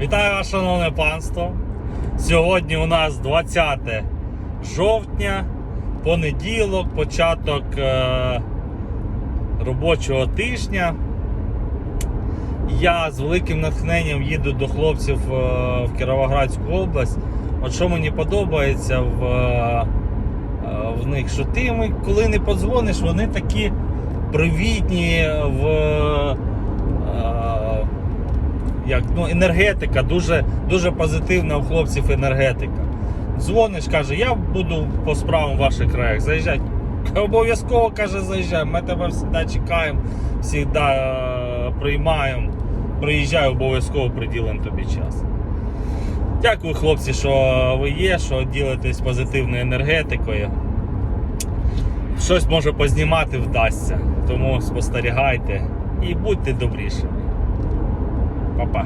Вітаю вас, шановне панство. Сьогодні у нас 20 жовтня, понеділок, початок е, робочого тижня. Я з великим натхненням їду до хлопців е, в Кіровоградську область. От що мені подобається в, е, в них, що ти коли не подзвониш, вони такі привітні в. Як ну, енергетика, дуже, дуже позитивна у хлопців енергетика. Дзвониш, каже, я буду по справам в ваших краях. Заїжджай. Обов'язково каже, заїжджай. Ми тебе завжди чекаємо, завжди е, приймаємо. Приїжджай, обов'язково приділимо тобі час. Дякую, хлопці, що ви є, що ділитесь позитивною енергетикою. Щось може познімати вдасться. Тому спостерігайте і будьте добрішими. Papá.